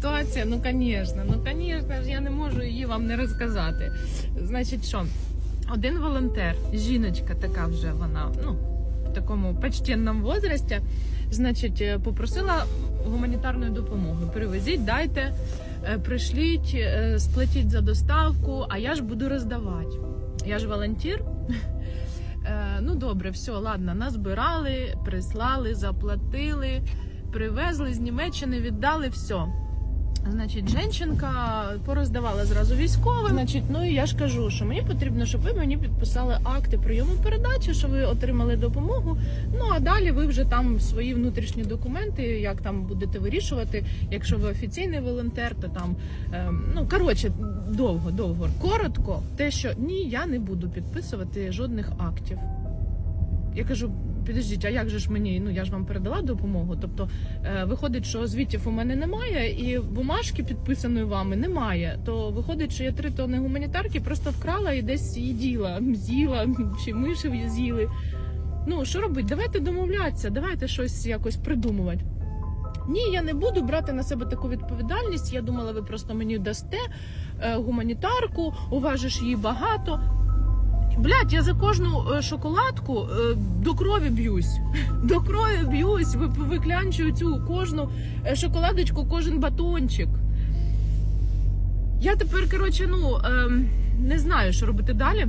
ситуація, ну звісно, ну звісно ж я не можу її вам не розказати. Значить, що один волонтер, жіночка така вже вона, ну в такому почтенному возрасті, значить, е, попросила гуманітарної допомоги. Привезіть, дайте, е, пришліть, е, сплатіть за доставку, а я ж буду роздавати. Я ж волонтер. Е, Ну добре, все, ладно, назбирали, прислали, заплатили, привезли з Німеччини, віддали все. Значить, жінка пороздавала зразу військовим. Значить, ну і я ж кажу, що мені потрібно, щоб ви мені підписали акти прийому передачі, що ви отримали допомогу. Ну а далі ви вже там свої внутрішні документи, як там будете вирішувати. Якщо ви офіційний волонтер, то там ем, ну коротше, довго, довго. Коротко, те, що ні, я не буду підписувати жодних актів. Я кажу, підождіть, а як же ж мені? Ну я ж вам передала допомогу. Тобто е, виходить, що звітів у мене немає, і бумажки підписаної вами немає. То виходить, що я три тонни гуманітарки просто вкрала і десь їділа, з'їла чи миші з'їли. Ну що робити? Давайте домовлятися, давайте щось якось придумувати. Ні, я не буду брати на себе таку відповідальність. Я думала, ви просто мені дасте е, гуманітарку, уважиш її багато. Блять, я за кожну е, шоколадку е, до крові б'юсь. До крові б'юсь, ви- виклянчую цю кожну е, шоколадочку, кожен батончик. Я тепер, коротше, ну ем, не знаю, що робити далі.